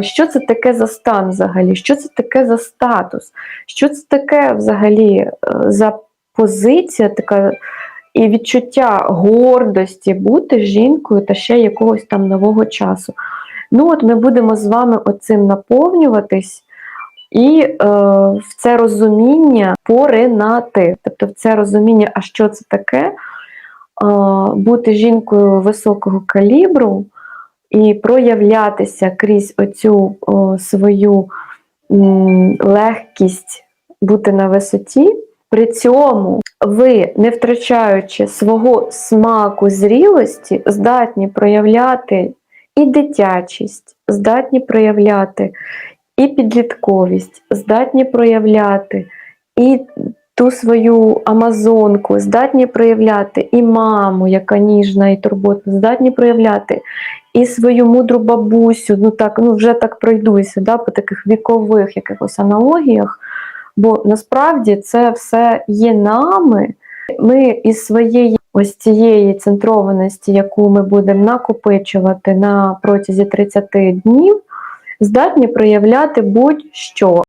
Що це таке за стан взагалі? Що це таке за статус? Що це таке взагалі е, за позиція така і відчуття гордості бути жінкою та ще якогось там нового часу? Ну, от ми будемо з вами оцим наповнюватись і е, в це розуміння поринати. Тобто в це розуміння, а що це таке? Е, бути жінкою високого калібру і проявлятися крізь оцю о, свою м, легкість бути на висоті. При цьому ви, не втрачаючи свого смаку зрілості, здатні проявляти і дитячість, здатні проявляти і підлітковість, здатні проявляти і ту свою амазонку, здатні проявляти і маму, яка ніжна і турботна, здатні проявляти і свою мудру бабусю, ну так, ну вже так пройдуся, да, по таких вікових якихось аналогіях. Бо насправді це все є нами. Ми із своєї ось цієї центрованості, яку ми будемо накопичувати на протязі 30 днів, здатні проявляти будь-що.